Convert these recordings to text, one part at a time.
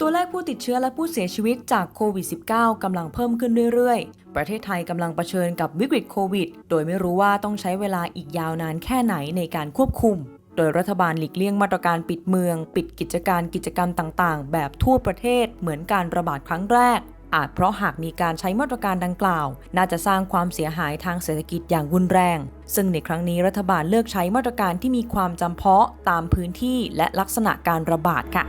ตัวเลขผู้ติดเชื้อและผู้เสียชีวิตจากโควิด -19 กำลังเพิ่มขึ้นเรื่อยๆ ประเทศไทยกำลังเผชิญกับวิกฤตโควิด โดยไม่รู้ว่าต้องใช้เวลาอีกยาวนานแค่ไหนในการควบคุม โดยรัฐบาลหลีกเลี่ยงมาตรการปิดเมือง ปิดกิจการกิจกรรมต่างๆ แบบทั่วประเทศเหมือนการระบาดครั้งแรก อาจเพราะหากมีการใช้มาตรการดังกล่าว น่าจะสร้างความเสียหายทางเศรษฐกิจอย่างรุนแรง ซึ่งในครั้งนี้รัฐบาลเลือกใช้มาตรการที่มีความจำเพาะตามพื้นที่และลักษณะการระบาดค่ะ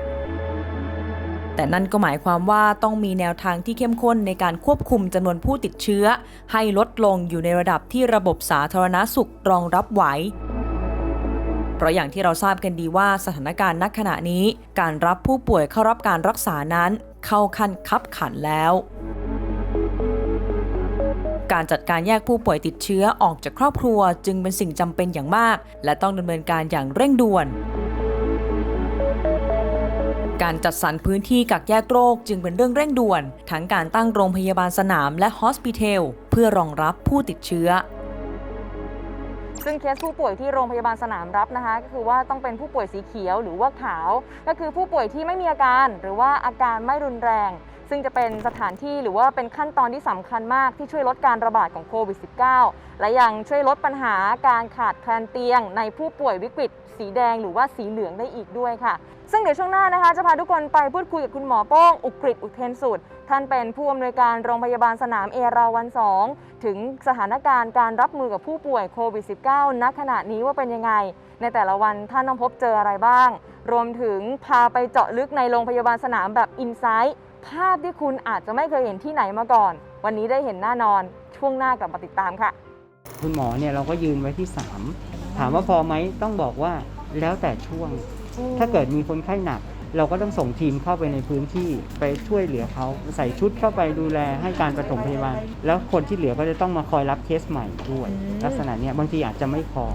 แต่นั่นก็หมายความว่าต้องมีแนวทางที่เข้มข้นในการควบคุมจำนวนผู้ติดเชื้อ ให้ลดลงอยู่ในระดับที่ระบบสาธารณสุขรองรับไหว เพราะอย่างที่เราทราบกันดีว่าสถานการณ์ณขณะนี้ การรับผู้ป่วยเข้ารับการรักษานั้น เข้าขั้นคับขันแล้วการจัดการแยกผู้ป่วยติดเชื้อออกจากครอบครัวจึงเป็นสิ่งจำเป็นอย่างมาก และต้องดำเนินการอย่างเร่งด่วน การจัดสรรพื้นที่กักแยกโรคจึงเป็นเรื่องเร่งด่วน ทั้งการตั้งโรงพยาบาลสนามและฮอสพิทล เพื่อรองรับผู้ติดเชื้อ ซึ่งเคสผู้ป่วยที่โรงพยาบาลสนามรับนะคะ ก็คือว่าต้องเป็นผู้ป่วยสีเขียวหรือว่าขาว ก็คือผู้ป่วยที่ไม่มีอาการ หรือว่าอาการไม่รุนแรง ซึ่งจะเป็นสถานที่หรือว่าเป็นขั้นตอนที่สำคัญมากที่ช่วยลดการระบาดของโควิด -19 และยังช่วยลดปัญหาการขาดแคลนเตียง ในผู้ป่วยวิกฤต สีแดงหรือว่าสีเหลืองได้อีกด้วยค่ะ ซึ่งเดี๋ยวช่วงหน้านะคะ จะพาทุกคนไปพูดคุยกับคุณหมอโป้ง อุกฤษอุเทนสุดท่านเป็นผู้อำนวยการโรงพยาบาลสนามเอราวัน 2 ถึงสถานการณ์การรับมือกับผู้ป่วยโควิด -19 ณขณะนี้ว่าเป็นยังไง ในแต่ละวันท่านต้องพบเจออะไรบ้าง รวมถึงพาไปเจาะลึกในโรงพยาบาลสนามแบบอินไซต์ ภาพที่คุณอาจจะไม่เคยเห็นที่ไหนมาก่อน วันนี้ได้เห็นแน่นอน ช่วงหน้ากลับมาติดตามค่ะ คุณหมอเนี่ยเราก็ยืนไว้ที่ 3 ถามว่าพอไหมต้องบอกว่าแล้วแต่ช่วง ถ้าเกิดมีคนไข้หนัก เราก็ต้องส่งทีมเข้าไปในพื้นที่ไปช่วยเหลือเขาใส่ชุดเข้าไปดูแลให้การปฐมพยาบาลแล้วคนที่เหลือก็จะต้องมาคอยรับเคสใหม่ด้วย ลักษณะเนี้ยบางทีอาจจะไม่พอ